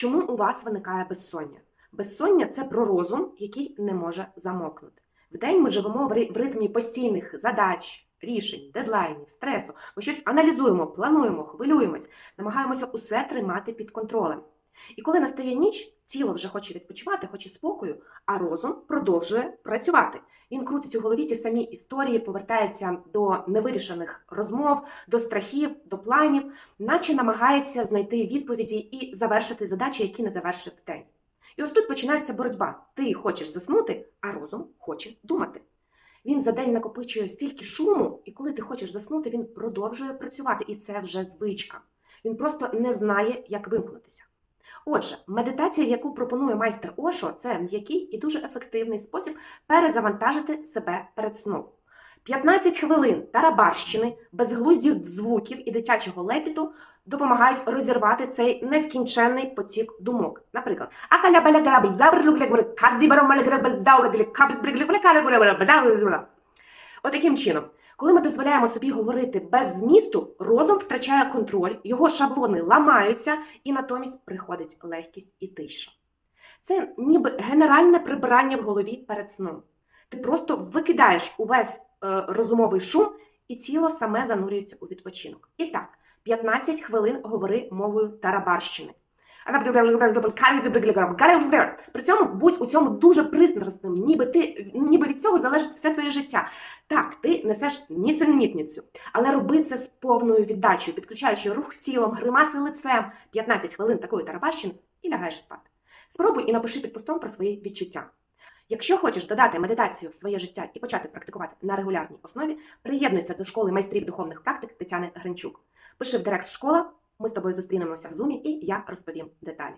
Чому у вас виникає безсоння? Безсоння це про розум, який не може замокнути. Вдень ми живемо в ритмі постійних задач, рішень, дедлайнів, стресу. Ми щось аналізуємо, плануємо, хвилюємось, намагаємося усе тримати під контролем. І коли настає ніч, тіло вже хоче відпочивати, хоче спокою, а розум продовжує працювати. Він крутить у голові ті самі історії, повертається до невирішених розмов, до страхів, до планів, наче намагається знайти відповіді і завершити задачі, які не завершив день. І ось тут починається боротьба. Ти хочеш заснути, а розум хоче думати. Він за день накопичує стільки шуму, і коли ти хочеш заснути, він продовжує працювати, і це вже звичка. Він просто не знає, як вимкнутися. Отже, медитація, яку пропонує майстер Ошо, це м'який і дуже ефективний спосіб перезавантажити себе перед сном. 15 хвилин тарабарщини, безглуздів звуків і дитячого лепіту допомагають розірвати цей нескінченний потік думок. Наприклад, Отаким чином, коли ми дозволяємо собі говорити без змісту, розум втрачає контроль, його шаблони ламаються, і натомість приходить легкість і тиша. Це ніби генеральне прибирання в голові перед сном. Ти просто викидаєш увесь е, розумовий шум, і тіло саме занурюється у відпочинок. І так, 15 хвилин говори мовою тарабарщини. При цьому будь у цьому дуже пристрасним, ніби ти ніби від цього залежить все твоє життя. Так, ти несеш нісенітницю, але роби це з повною віддачею, підключаючи рух тілом, гримаси лицем, 15 хвилин такої тарабащини і лягаєш спати. Спробуй і напиши під постом про свої відчуття. Якщо хочеш додати медитацію в своє життя і почати практикувати на регулярній основі, приєднуйся до школи майстрів духовних практик Тетяни Гринчук. Пиши в директ школа, ми з тобою зустрінемося в зумі, і я розповім деталі.